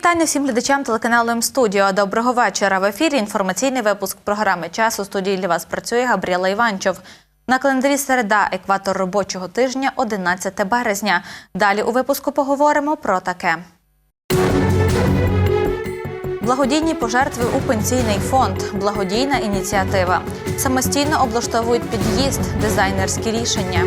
Вітання всім глядачам телеканалу М-студіо. Доброго вечора. В ефірі інформаційний випуск програми «Час». У студії для вас працює Габріела Іванчов. На календарі середа, екватор робочого тижня, 11 березня. Далі у випуску поговоримо про таке. Благодійні пожертви у пенсійний фонд. Благодійна ініціатива. Самостійно облаштовують під'їзд, дизайнерські рішення.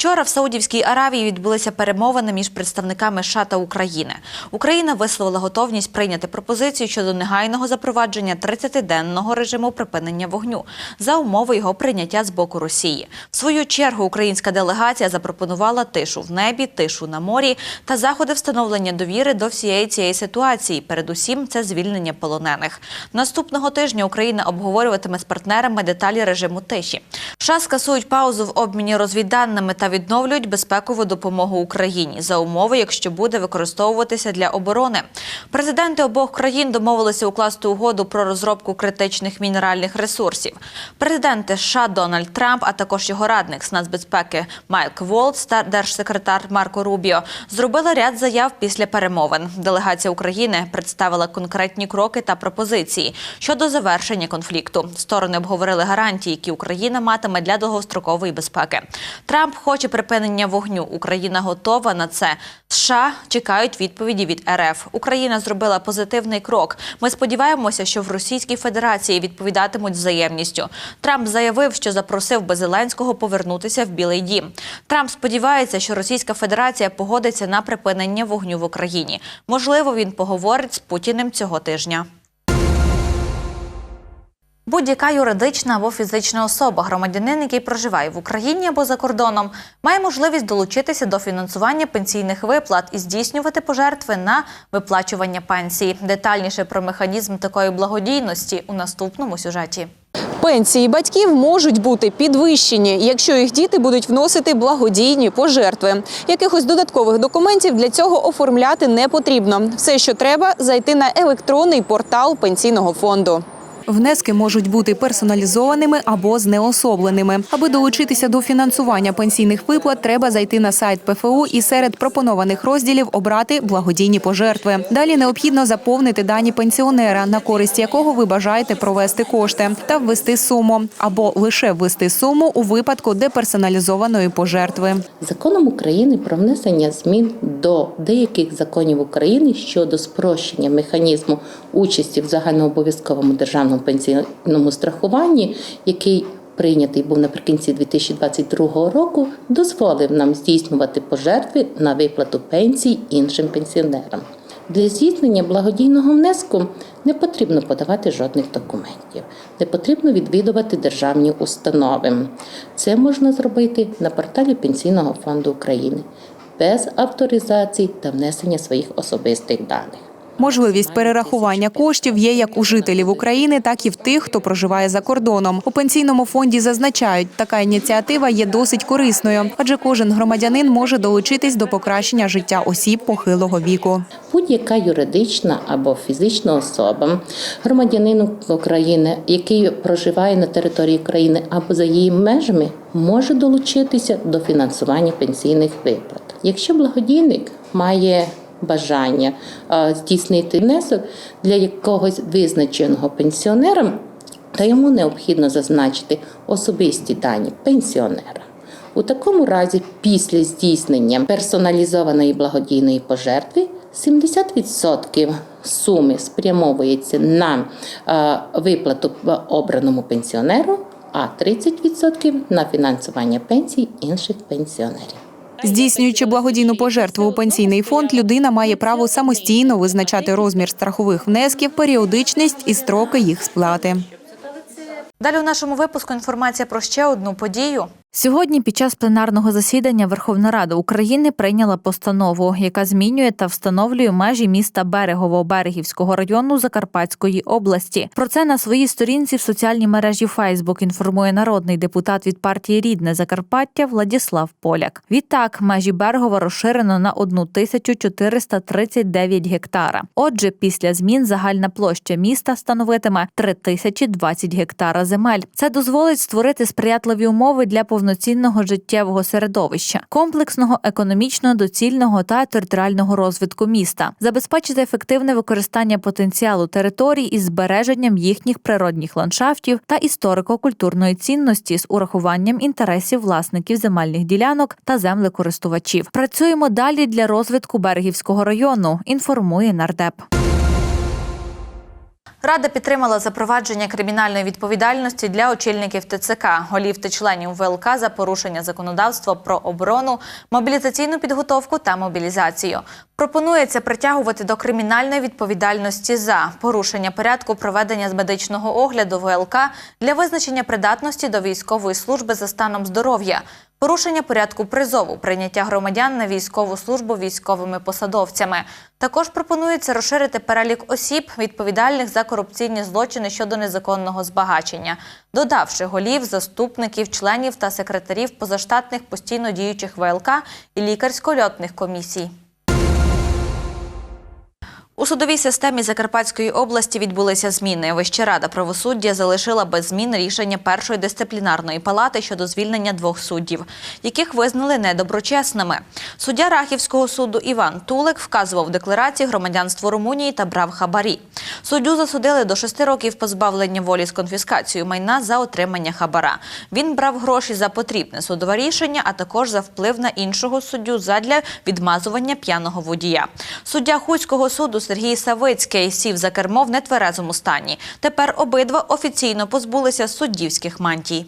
Вчора в Саудівській Аравії відбулися перемовини між представниками США та України. Україна висловила готовність прийняти пропозицію щодо негайного запровадження 30-денного режиму припинення вогню за умови його прийняття з боку Росії. В свою чергу українська делегація запропонувала тишу в небі, тишу на морі та заходи встановлення довіри до всієї цієї ситуації. Передусім, це звільнення полонених. Наступного тижня Україна обговорюватиме з партнерами деталі режиму тиші. США скасують паузу в обміні розвідданими та відновлюють безпекову допомогу Україні за умови, якщо буде використовуватися для оборони. Президенти обох країн домовилися укласти угоду про розробку критичних мінеральних ресурсів. Президенти США Дональд Трамп, а також його радник з нацбезпеки Майк Волтс та держсекретар Марко Рубіо зробили ряд заяв після перемовин. Делегація України представила конкретні кроки та пропозиції щодо завершення конфлікту. Сторони обговорили гарантії, які Україна матиме для довгострокової безпеки. Трамп хоче припинення вогню. Україна готова на це. США чекають відповіді від РФ. Україна зробила позитивний крок. Ми сподіваємося, що в Російській Федерації відповідатимуть взаємністю. Трамп заявив, що запросив би Зеленського повернутися в Білий Дім. Трамп сподівається, що Російська Федерація погодиться на припинення вогню в Україні. Можливо, він поговорить з Путіним цього тижня. Будь-яка юридична або фізична особа, громадянин, який проживає в Україні або за кордоном, має можливість долучитися до фінансування пенсійних виплат і здійснювати пожертви на виплачування пенсії. Детальніше про механізм такої благодійності у наступному сюжеті. Пенсії батьків можуть бути підвищені, якщо їх діти будуть вносити благодійні пожертви. Якихось додаткових документів для цього оформляти не потрібно. Все, що треба, зайти на електронний портал пенсійного фонду. Внески можуть бути персоналізованими або знеособленими. Аби долучитися до фінансування пенсійних виплат, треба зайти на сайт ПФУ і серед пропонованих розділів обрати благодійні пожертви. Далі необхідно заповнити дані пенсіонера, на користь якого ви бажаєте провести кошти, та ввести суму або лише ввести суму у випадку деперсоналізованої пожертви. Законом України про внесення змін до деяких законів України щодо спрощення механізму участі в загальнообов'язковому державному пенсійному страхуванні, який прийнятий був наприкінці 2022 року, дозволив нам здійснювати пожертви на виплату пенсій іншим пенсіонерам. Для здійснення благодійного внеску не потрібно подавати жодних документів, не потрібно відвідувати державні установи. Це можна зробити на порталі Пенсійного фонду України без авторизації та внесення своїх особистих даних. Можливість перерахування коштів є як у жителів України, так і в тих, хто проживає за кордоном. У пенсійному фонді зазначають, така ініціатива є досить корисною, адже кожен громадянин може долучитись до покращення життя осіб похилого віку. Будь-яка юридична або фізична особа, громадянин України, який проживає на території країни або за її межами, може долучитися до фінансування пенсійних виплат. Якщо благодійник має бажання здійснити внесок для якогось визначеного пенсіонера, то йому необхідно зазначити особисті дані пенсіонера. У такому разі, після здійснення персоналізованої благодійної пожертви, 70% суми спрямовується на е, виплату обраному пенсіонеру, а 30% на фінансування пенсій інших пенсіонерів. Здійснюючи благодійну пожертву у пенсійний фонд, людина має право самостійно визначати розмір страхових внесків, періодичність і строки їх сплати. Далі у нашому випуску інформація про ще одну подію. Сьогодні під час пленарного засідання Верховна Рада України прийняла постанову, яка змінює та встановлює межі міста Берегово Берегівського району Закарпатської області. Про це на своїй сторінці в соціальній мережі Фейсбук інформує народний депутат від партії Рідне Закарпаття Владіслав Поляк. Відтак межі Берегова розширено на 1439 гектара. Отже, після змін загальна площа міста становитиме 3020 гектара земель. Це дозволить створити сприятливі умови для повноцінного повноцінного життєвого середовища, комплексного економічно доцільного та територіального розвитку міста, забезпечити ефективне використання потенціалу територій із збереженням їхніх природних ландшафтів та історико-культурної цінності з урахуванням інтересів власників земельних ділянок та землекористувачів. Працюємо далі для розвитку Берегівського району. Інформує нардеп. Рада підтримала запровадження кримінальної відповідальності для очільників ТЦК, голів та членів ВЛК за порушення законодавства про оборону, мобілізаційну підготовку та мобілізацію. Пропонується притягувати до кримінальної відповідальності за порушення порядку проведення з медичного огляду ВЛК для визначення придатності до військової служби за станом здоров'я. Порушення порядку призову, прийняття громадян на військову службу військовими посадовцями. Також пропонується розширити перелік осіб, відповідальних за корупційні злочини щодо незаконного збагачення, додавши голів, заступників, членів та секретарів позаштатних постійно діючих ВЛК і лікарсько-льотних комісій. У судовій системі Закарпатської області відбулися зміни. Вища рада правосуддя залишила без змін рішення першої дисциплінарної палати щодо звільнення двох суддів, яких визнали недоброчесними. Суддя Рахівського суду Іван Тулик вказував в декларації громадянство Румунії та брав хабарі. Суддю засудили до шести років позбавлення волі з конфіскацією майна за отримання хабара. Він брав гроші за потрібне судове рішення, а також за вплив на іншого суддю задля відмазування п'яного водія. Суддя Хуцького суду Сергій Савицький сів за кермо в нетверезому стані. Тепер обидва офіційно позбулися суддівських мантій.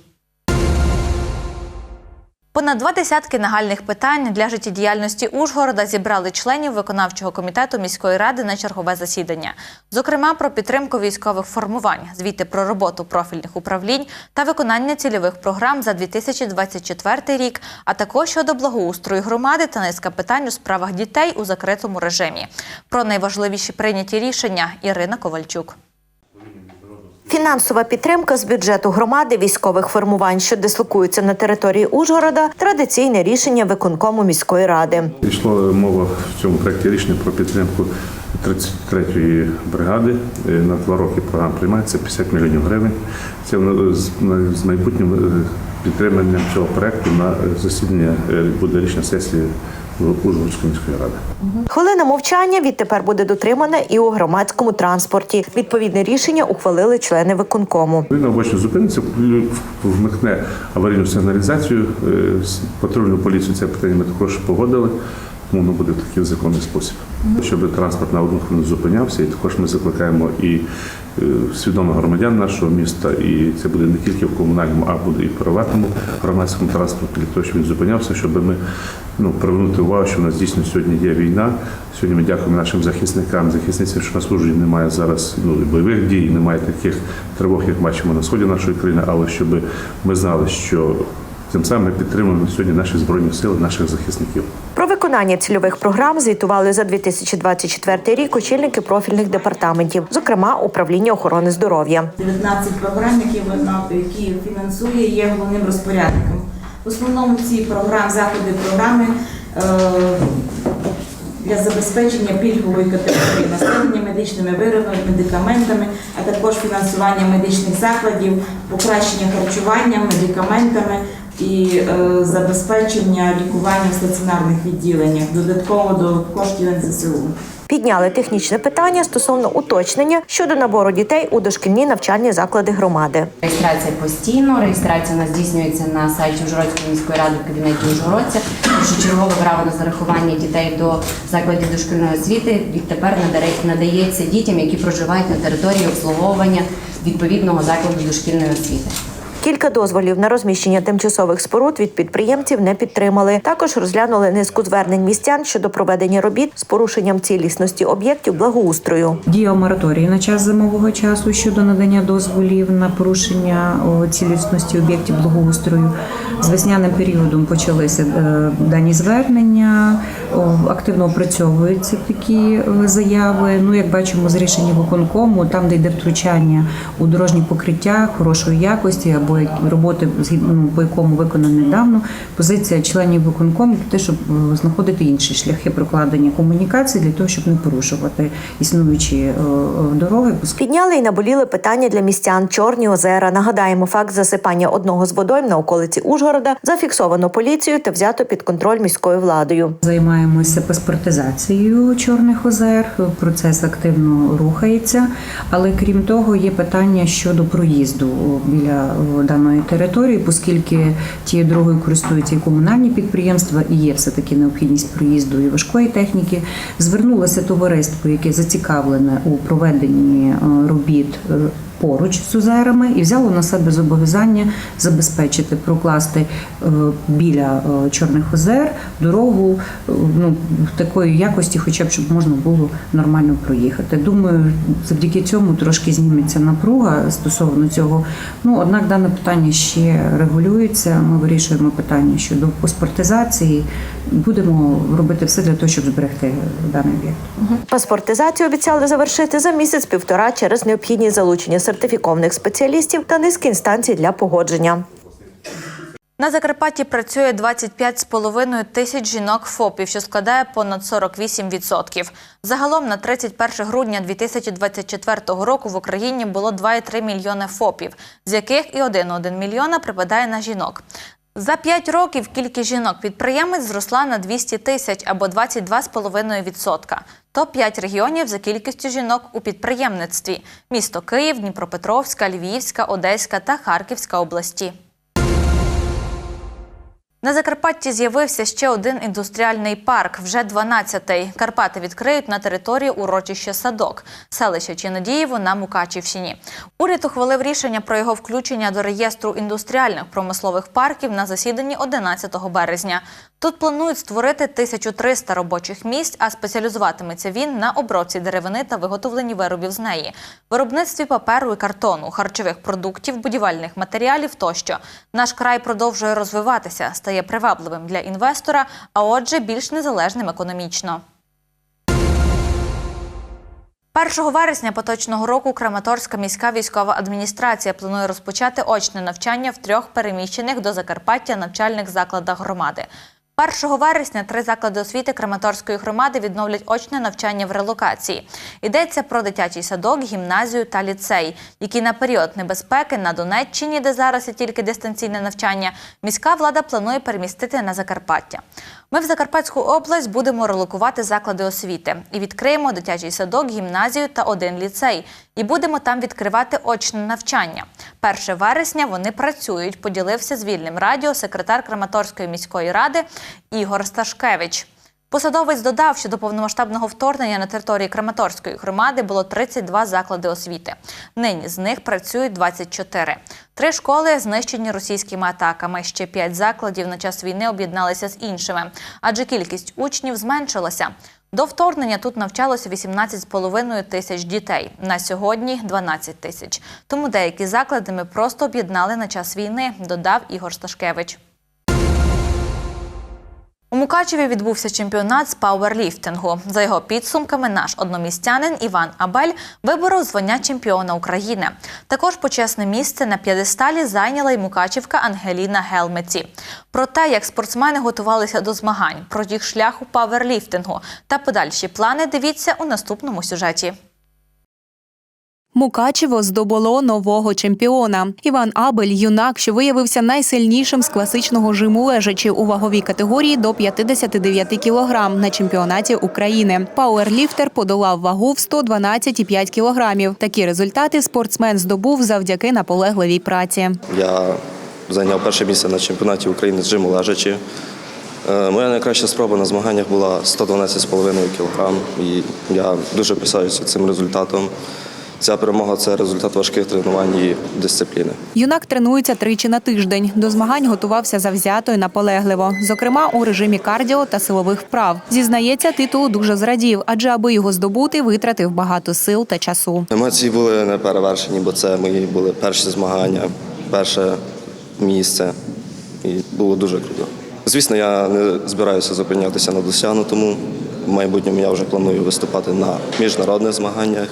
Понад два десятки нагальних питань для життєдіяльності Ужгорода зібрали членів виконавчого комітету міської ради на чергове засідання. Зокрема, про підтримку військових формувань, звіти про роботу профільних управлінь та виконання цільових програм за 2024 рік, а також щодо благоустрою громади та низка питань у справах дітей у закритому режимі. Про найважливіші прийняті рішення Ірина Ковальчук. Фінансова підтримка з бюджету громади військових формувань, що дислокуються на території Ужгорода, традиційне рішення виконкому міської ради. Йшла мова в цьому проєкті рішення про підтримку 33-ї бригади. Е, На два роки програма приймається 50 мільйонів гривень. Це воно з майбутнім е, підтриманням цього проєкту на е, засідання е, буде рішення сесії Ужгородської міської ради. Хвилина мовчання відтепер буде дотримана і у громадському транспорті. Відповідне рішення ухвалили члени виконкому. Він обочно зупиниться, вмикне аварійну сигналізацію. Е, Патрульну поліцію це питання ми також погодили, тому воно буде в такий законний спосіб. Щоб транспорт на одну хвилину зупинявся, і також ми закликаємо і свідомих громадян нашого міста, і це буде не тільки в комунальному, а буде і в приватному громадському транспорті, для того, щоб він зупинявся, щоб ми ну, привернути увагу, що в нас дійсно сьогодні є війна. Сьогодні ми дякуємо нашим захисникам, захисницям, що на службі немає зараз ну, бойових дій, немає таких тривог, як бачимо на сході нашої країни, але щоб ми знали, що тим самим ми підтримуємо сьогодні наші збройні сили, наших захисників. Про виконання цільових програм звітували за 2024 рік очільники профільних департаментів, зокрема управління охорони здоров'я. 19 програм, які вона- які фінансує, є головним розпорядником. В основному ці програм, заходи програми е, для забезпечення пільгової категорії населення медичними виробами, медикаментами, а також фінансування медичних закладів, покращення харчування медикаментами і е, забезпечення лікування в стаціонарних відділеннях, додатково до коштів НЗСУ. Підняли технічне питання стосовно уточнення щодо набору дітей у дошкільні навчальні заклади громади. Реєстрація постійно. Реєстрація у нас здійснюється на сайті Ужгородської міської ради в кабінеті Ужгородця. Першочергове право на зарахування дітей до закладів дошкільної освіти відтепер надається дітям, які проживають на території обслуговування відповідного закладу дошкільної освіти. Кілька дозволів на розміщення тимчасових споруд від підприємців не підтримали. Також розглянули низку звернень містян щодо проведення робіт з порушенням цілісності об'єктів благоустрою. Діяв мораторій на час зимового часу щодо надання дозволів на порушення цілісності об'єктів благоустрою. З весняним періодом почалися е, дані звернення, активно опрацьовуються такі е, заяви. Ну, як бачимо з рішення виконкому, там, де йде втручання у дорожні покриття хорошої якості або або роботи, згідно ну, по якому виконано недавно, позиція членів виконкому те, щоб е, знаходити інші шляхи прокладення комунікації для того, щоб не порушувати існуючі е, е, дороги. Підняли і наболіли питання для містян Чорні озера. Нагадаємо, факт засипання одного з водойм на околиці Ужгорода зафіксовано поліцією та взято під контроль міською владою. Займаємося паспортизацією Чорних озер. Процес активно рухається. Але крім того, є питання щодо проїзду біля даної території, оскільки тією дорогою користуються і комунальні підприємства, і є все таки необхідність проїзду і важкої техніки. Звернулося товариство, яке зацікавлене у проведенні е, робіт. Поруч з озерами і взяло на себе зобов'язання забезпечити прокласти е, біля е, Чорних озер дорогу е, ну, такої якості, хоча б щоб можна було нормально проїхати. Думаю, завдяки цьому трошки зніметься напруга стосовно цього. Ну однак дане питання ще регулюється. Ми вирішуємо питання щодо паспортизації. Будемо робити все для того, щоб зберегти даний об'єкт. Паспортизацію обіцяли завершити за місяць-півтора через необхідність залучення сертифікованих спеціалістів та низки інстанцій для погодження. На Закарпатті працює 25,5 тисяч жінок ФОПів, що складає понад 48%. Загалом на 31 грудня 2024 року в Україні було 2,3 мільйони ФОПів, з яких і 1,1 мільйона припадає на жінок. За 5 років кількість жінок-підприємець зросла на 200 тисяч або 22,5%. Топ-5 регіонів за кількістю жінок у підприємництві – місто Київ, Дніпропетровська, Львівська, Одеська та Харківська області. На Закарпатті з'явився ще один індустріальний парк, вже 12-й. Карпати відкриють на території урочища Садок, селище Чинодієво на Мукачівщині. Уряд ухвалив рішення про його включення до реєстру індустріальних промислових парків на засіданні 11 березня. Тут планують створити 1300 робочих місць, а спеціалізуватиметься він на обробці деревини та виготовленні виробів з неї, виробництві паперу і картону, харчових продуктів, будівельних матеріалів тощо. Наш край продовжує розвиватися, стає привабливим для інвестора, а отже, більш незалежним економічно. 1 вересня поточного року Краматорська міська військова адміністрація планує розпочати очне навчання в трьох переміщених до Закарпаття навчальних закладах громади. 1 вересня три заклади освіти Краматорської громади відновлять очне навчання в релокації. Йдеться про дитячий садок, гімназію та ліцей, які на період небезпеки на Донеччині, де зараз є тільки дистанційне навчання, міська влада планує перемістити на Закарпаття. Ми в Закарпатську область будемо релокувати заклади освіти і відкриємо дитячий садок, гімназію та один ліцей. І будемо там відкривати очне навчання. 1 вересня вони працюють, поділився з вільним радіо секретар Краматорської міської ради Ігор Сташкевич. Посадовець додав, що до повномасштабного вторгнення на території Краматорської громади було 32 заклади освіти. Нині з них працюють 24. Три школи знищені російськими атаками. Ще п'ять закладів на час війни об'єдналися з іншими, адже кількість учнів зменшилася. До вторгнення тут навчалося 18,5 тисяч дітей. На сьогодні 12 тисяч. Тому деякі заклади ми просто об'єднали на час війни, додав Ігор Сташкевич. У Мукачеві відбувся чемпіонат з пауерліфтингу. За його підсумками, наш одномістянин Іван Абель виборов звання чемпіона України. Також почесне місце на п'єдесталі зайняла й мукачівка Ангеліна Гелмеці. Про те, як спортсмени готувалися до змагань, про їх шлях у пауерліфтингу та подальші плани, дивіться у наступному сюжеті. Мукачево здобуло нового чемпіона. Іван Абель юнак, що виявився найсильнішим з класичного жиму лежачи у ваговій категорії до 59 кілограм на чемпіонаті України. Пауерліфтер подолав вагу в 112,5 кілограмів. Такі результати спортсмен здобув завдяки наполегливій праці. Я зайняв перше місце на чемпіонаті України з жиму лежачі. Е, Моя найкраща спроба на змаганнях була 112,5 кг, і я дуже писаюся цим результатом. Ця перемога це результат важких тренувань і дисципліни. Юнак тренується тричі на тиждень. До змагань готувався завзято і наполегливо, зокрема у режимі кардіо та силових вправ. Зізнається, титулу дуже зрадів, адже аби його здобути, витратив багато сил та часу. Емоції були не перевершені, бо це мої були перші змагання, перше місце. І було дуже круто. Звісно, я не збираюся зупинятися на досягнутому. В майбутньому я вже планую виступати на міжнародних змаганнях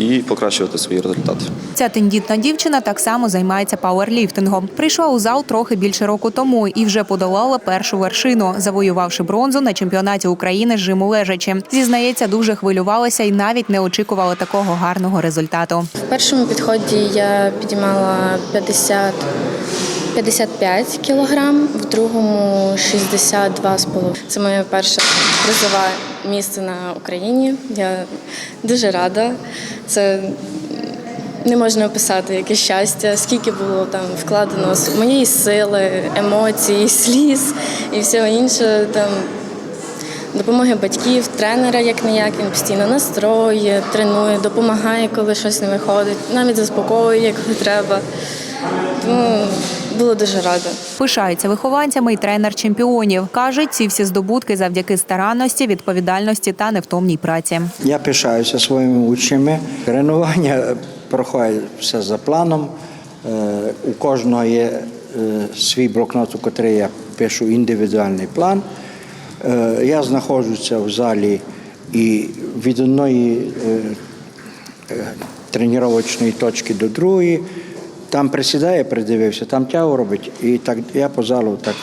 і покращувати свої результати. Ця тендітна дівчина так само займається пауерліфтингом. Прийшла у зал трохи більше року тому і вже подолала першу вершину, завоювавши бронзу на чемпіонаті України з жиму лежачі. Зізнається, дуже хвилювалася і навіть не очікувала такого гарного результату. В першому підході я підіймала 50, 55 кілограм, в другому 62,5. Це моє перше призове місце на Україні. Я дуже рада. Це не можна описати яке щастя, скільки було там вкладено моєї сили, емоцій, сліз і всього іншого. Там допомоги батьків, тренера, як не він постійно настроює, тренує, допомагає, коли щось не виходить, навіть заспокоює, коли треба. Тому було дуже рада. Пишається вихованцями і тренер чемпіонів. Каже, ці всі здобутки завдяки старанності, відповідальності та невтомній праці. Я пишаюся своїми учнями. Тренування проходить все за планом. Е, У кожного є е, свій блокнот, у котрий я пишу індивідуальний план. Е, Я знаходжуся в залі і від одної тренувальної точки до другої. Там присідає, придивився, там тягу робить. І так я по залу так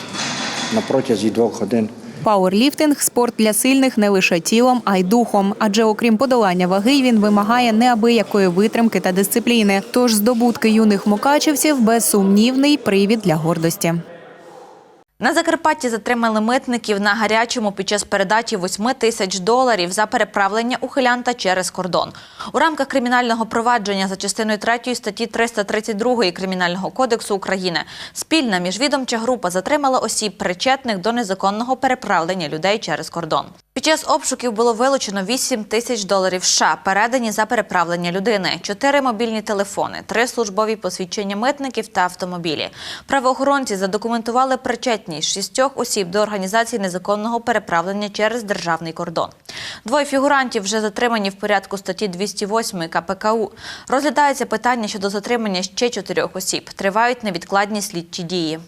на протязі двох годин Пауерліфтинг спорт для сильних не лише тілом, а й духом. Адже окрім подолання ваги, він вимагає неабиякої витримки та дисципліни. Тож здобутки юних мукачівців безсумнівний привід для гордості. На Закарпатті затримали митників на гарячому під час передачі 8 тисяч доларів за переправлення ухилянта через кордон. У рамках кримінального провадження за частиною 3 статті 332 Кримінального кодексу України спільна міжвідомча група затримала осіб, причетних до незаконного переправлення людей через кордон. Під час обшуків було вилучено 8 тисяч доларів США, передані за переправлення людини, 4 мобільні телефони, 3 службові посвідчення митників та автомобілі. Правоохоронці задокументували причетність шістьох осіб до організації незаконного переправлення через державний кордон. Двоє фігурантів вже затримані в порядку статті 208 КПКУ. Розглядається питання щодо затримання ще чотирьох осіб. Тривають невідкладні слідчі дії.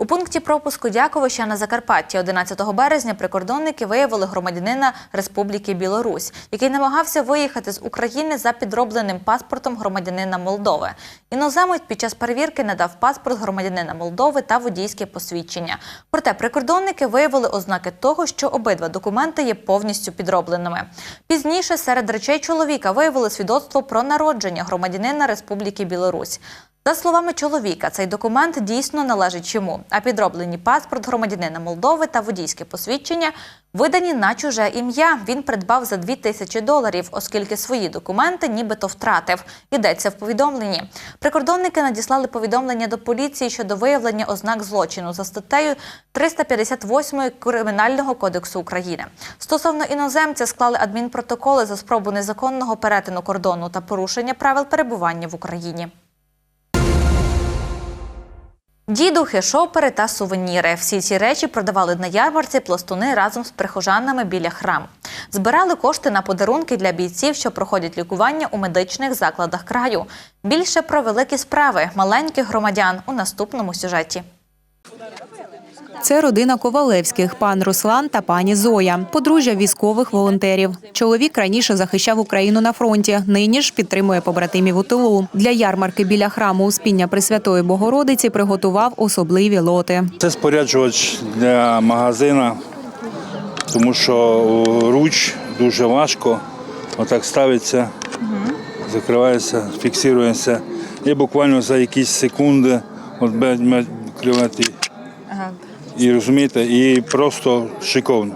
У пункті пропуску Дяковища на Закарпатті 11 березня прикордонники виявили громадянина Республіки Білорусь, який намагався виїхати з України за підробленим паспортом громадянина Молдови. Іноземець під час перевірки надав паспорт громадянина Молдови та водійське посвідчення. Проте прикордонники виявили ознаки того, що обидва документи є повністю підробленими. Пізніше серед речей чоловіка виявили свідоцтво про народження громадянина Республіки Білорусь. За словами чоловіка, цей документ дійсно належить йому, а підроблені паспорт громадянина Молдови та водійське посвідчення видані на чуже ім'я. Він придбав за 2 тисячі доларів, оскільки свої документи нібито втратив. Йдеться в повідомленні. Прикордонники надіслали повідомлення до поліції щодо виявлення ознак злочину за статтею 358 Кримінального кодексу України. Стосовно іноземця склали адмінпротоколи за спробу незаконного перетину кордону та порушення правил перебування в Україні. Дідухи, шопери та сувеніри. Всі ці речі продавали на ярмарці пластуни разом з прихожанами біля храму. Збирали кошти на подарунки для бійців, що проходять лікування у медичних закладах краю. Більше про великі справи маленьких громадян у наступному сюжеті. Це родина Ковалевських, пан Руслан та пані Зоя, подружжя військових волонтерів. Чоловік раніше захищав Україну на фронті, нині ж підтримує побратимів у тилу. Для ярмарки біля храму Успіння Пресвятої Богородиці приготував особливі лоти. Це споряджувач для магазина, тому що руч дуже важко. Отак ставиться, закривається, фіксується. І буквально за якісь секунди от клювати. І розумієте, і просто шиковно.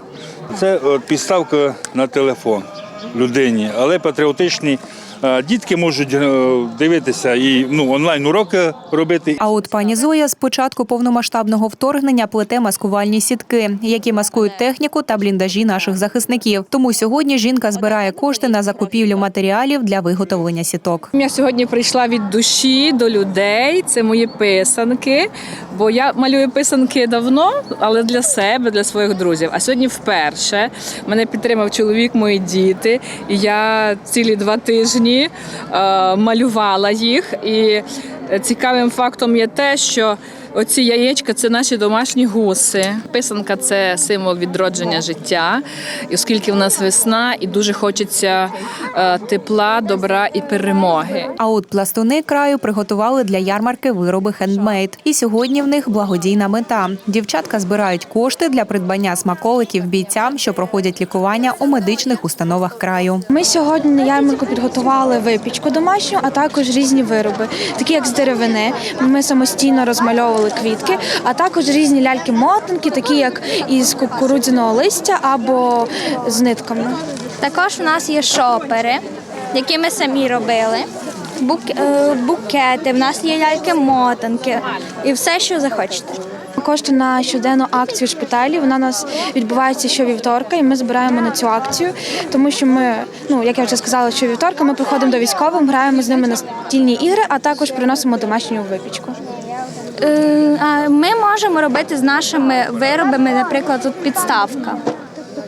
Це підставка на телефон людині, але патріотичні. Е, Дітки можуть е, дивитися і ну, онлайн уроки робити. А от пані Зоя з початку повномасштабного вторгнення плете маскувальні сітки, які маскують техніку та бліндажі наших захисників. Тому сьогодні жінка збирає кошти на закупівлю матеріалів для виготовлення сіток. Я сьогодні прийшла від душі до людей. Це мої писанки. Бо я малюю писанки давно, але для себе, для своїх друзів. А сьогодні вперше мене підтримав чоловік, мої діти. І я цілі два тижні е, малювала їх. І цікавим фактом є те, що Оці яєчка це наші домашні гуси. Писанка це символ відродження життя. І оскільки в нас весна, і дуже хочеться е, тепла, добра і перемоги. А от пластуни краю приготували для ярмарки вироби хендмейд. І сьогодні в них благодійна мета. Дівчатка збирають кошти для придбання смаколиків бійцям, що проходять лікування у медичних установах краю. Ми сьогодні на ярмарку підготували випічку домашню, а також різні вироби, такі як з деревини. Ми самостійно розмальовували квітки, а також різні ляльки-мотанки, такі як із кукурудзяного листя або з нитками. Також у нас є шопери, які ми самі робили. бук- е, букети, в нас є ляльки-мотанки і все, що захочете. Кошти на щоденну акцію шпиталі. Вона у нас відбувається щовівторка, і ми збираємо на цю акцію, тому що ми, ну як я вже сказала, щовівторка ми приходимо до військових, граємо з ними на стільні ігри, а також приносимо домашню випічку. Е, Ми можемо робити з нашими виробами, наприклад, тут підставка.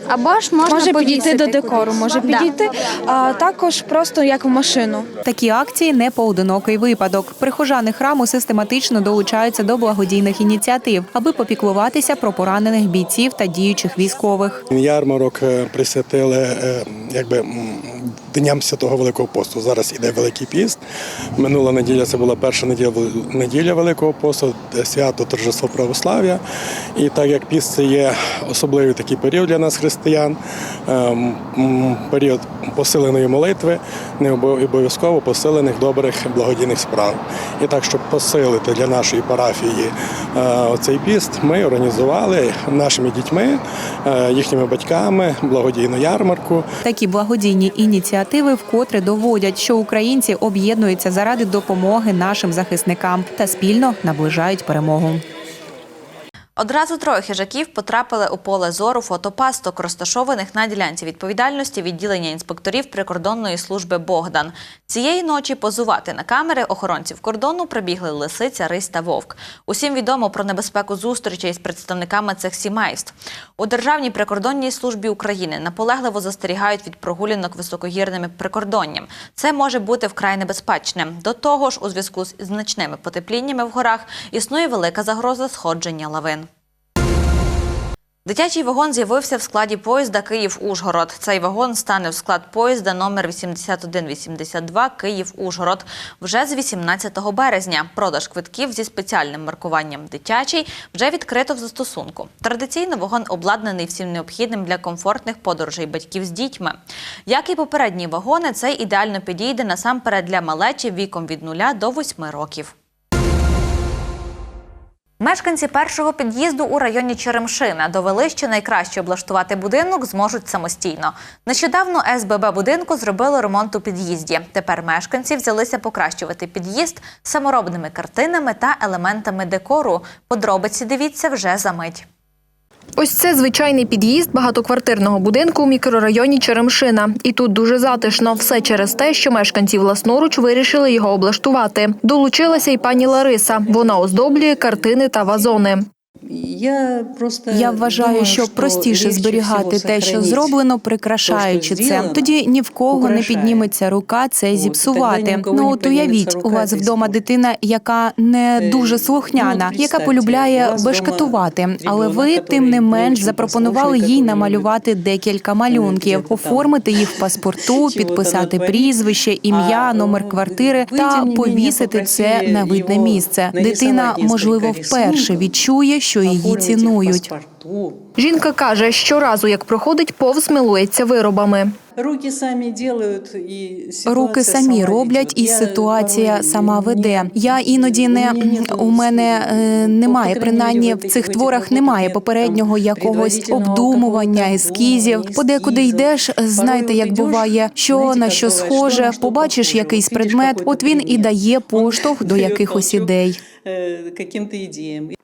Або ж можна може підійти до декору, кудись. може Да. підійти, а також просто як в машину. Такі акції не поодинокий випадок. Прихожани храму систематично долучаються до благодійних ініціатив, аби попіклуватися про поранених бійців та діючих військових. Ярмарок е, присвятили е, якби дням святого Великого посту. Зараз іде Великий піст. Минула неділя це була перша неділя, неділя Великого посту, свято торжество православ'я. І так як піст це є особливий такий період для нас, християн, е, м, період посиленої молитви, не обов'язково посилених добрих благодійних справ. І так, щоб посилити для нашої парафії е, оцей піст, ми організували нашими дітьми, е, їхніми батьками благодійну ярмарку. Такі благодійні ініціативи вкотре доводять, що українці об'єднуються заради допомоги нашим захисникам та спільно наближають перемогу. Одразу троє хижаків потрапили у поле зору фотопасток, розташованих на ділянці відповідальності відділення інспекторів прикордонної служби Богдан. Цієї ночі позувати на камери охоронців кордону прибігли лисиця, рись та вовк. Усім відомо про небезпеку зустрічей з представниками цих сімейств. У Державній прикордонній службі України наполегливо застерігають від прогулянок високогірними прикордонням. Це може бути вкрай небезпечним. До того ж, у зв'язку з значними потепліннями в горах існує велика загроза сходження лавин. Дитячий вагон з'явився в складі поїзда Київ-Ужгород. Цей вагон стане в склад поїзда номер 8182 Київ-Ужгород вже з 18 березня. Продаж квитків зі спеціальним маркуванням дитячий вже відкрито в застосунку. Традиційно вагон обладнаний всім необхідним для комфортних подорожей батьків з дітьми. Як і попередні вагони, цей ідеально підійде насамперед для малечі віком від 0 до 8 років. Мешканці першого під'їзду у районі Черемшина довели, що найкраще облаштувати будинок зможуть самостійно. Нещодавно СББ будинку зробили ремонт у під'їзді. Тепер мешканці взялися покращувати під'їзд саморобними картинами та елементами декору. Подробиці дивіться вже за мить. Ось це звичайний під'їзд багатоквартирного будинку у мікрорайоні Черемшина. І тут дуже затишно. Все через те, що мешканці власноруч вирішили його облаштувати. Долучилася й пані Лариса. Вона оздоблює картини та вазони. Я просто Я вважаю, думаю, що простіше зберігати те, що зроблено, прикрашаючи це. Тоді ні в кого не підніметься рука це От, зіпсувати. ні в кого Ну от уявіть, у вас вдома дитина, яка не Е, дуже слухняна, ну, яка полюбляє бешкетувати. Але ви тим не менш запропонували їй намалювати декілька малюнків, оформити їх в паспорту, підписати прізвище, ім'я, номер ну, квартири та повісити це на видне місце. Дитина, можливо, вперше відчує, що її цінують. Паспорту. Жінка каже, щоразу, як проходить повз, милується виробами. Руки самі делают, і Руки самі сама роблять, і ситуація сама веде. Я іноді не у мене е, немає, принаймні в цих творах немає попереднього якогось обдумування, ескізів. Подекуди йдеш, знаєте, як буває, що на що схоже, побачиш якийсь предмет, от він і дає поштовх до якихось ідей. Е.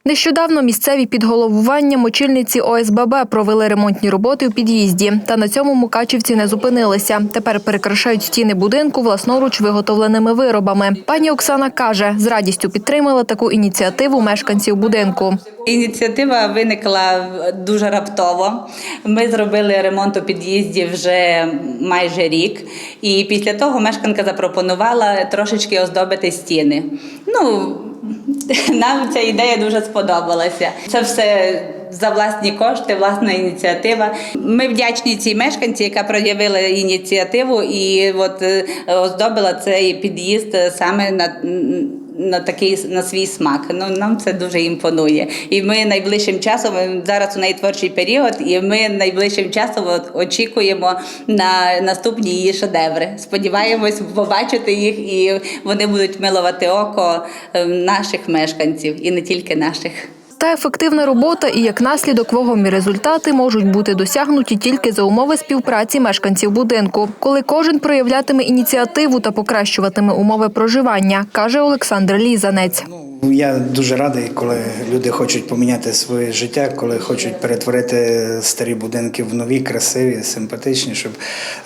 Нещодавно місцеві під головуванням очільниці ОСББ провели ремонтні роботи у під'їзді. Та на цьому мукачівці не зупинилися. Тепер перекрашають стіни будинку власноруч виготовленими виробами. Пані Оксана каже, з радістю підтримала таку ініціативу мешканців будинку. Ініціатива виникла дуже раптово. Ми зробили ремонт у під'їзді вже майже рік, і після того мешканка запропонувала трошечки оздобити стіни. Ну, Нам ця ідея дуже сподобалася. Це все за власні кошти, власна ініціатива. Ми вдячні цій мешканці, яка проявила ініціативу і от е, оздобила цей під'їзд саме на. На такий на свій смак. Ну нам це дуже імпонує. І ми найближчим часом зараз у неї творчий період, і ми найближчим часом очікуємо на наступні її шедеври. Сподіваємось побачити їх, і вони будуть милувати око е, наших мешканців і не тільки наших. Та ефективна робота і як наслідок вагомі результати можуть бути досягнуті тільки за умови співпраці мешканців будинку, коли кожен проявлятиме ініціативу та покращуватиме умови проживання, каже Олександр Лізанець. Я дуже радий, коли люди хочуть поміняти своє життя, коли хочуть перетворити старі будинки в нові, красиві, симпатичні, щоб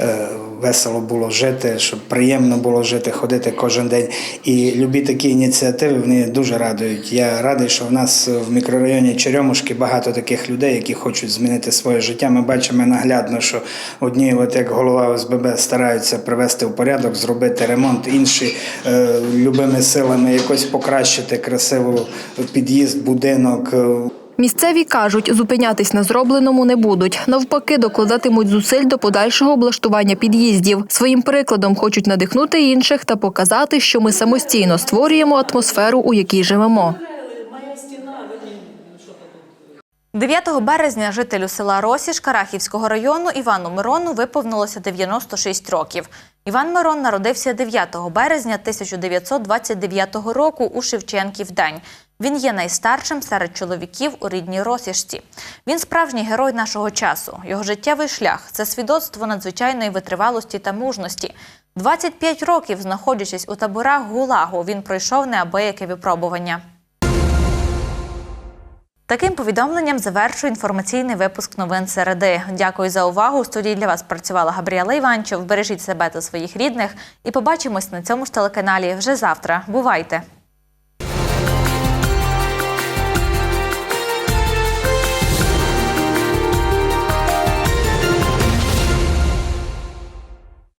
е, весело було жити, щоб приємно було жити, ходити кожен день. І любі такі ініціативи вони дуже радують. Я радий, що в нас в мікрорайоні Черемушки багато таких людей, які хочуть змінити своє життя. Ми бачимо наглядно, що одні, от як голова ОСББ, стараються привести в порядок, зробити ремонт, інші е, любими силами якось покращити красиво під'їзд, будинок. Місцеві кажуть, зупинятись на зробленому не будуть. Навпаки, докладатимуть зусиль до подальшого облаштування під'їздів. Своїм прикладом хочуть надихнути інших та показати, що ми самостійно створюємо атмосферу, у якій живемо. 9 березня жителю села Росіш Карахівського району Івану Мирону виповнилося 96 років. Іван Мирон народився 9 березня 1929 року у Шевченків день. Він є найстаршим серед чоловіків у рідній Росішці. Він справжній герой нашого часу. Його життєвий шлях це свідоцтво надзвичайної витривалості та мужності. 25 років, знаходячись у таборах ГУЛАГу, він пройшов неабияке випробування. Таким повідомленням завершую інформаційний випуск новин середи. Дякую за увагу. У студії для вас працювала Габріела Іванчев. Бережіть себе та своїх рідних і побачимось на цьому ж телеканалі вже завтра. Бувайте!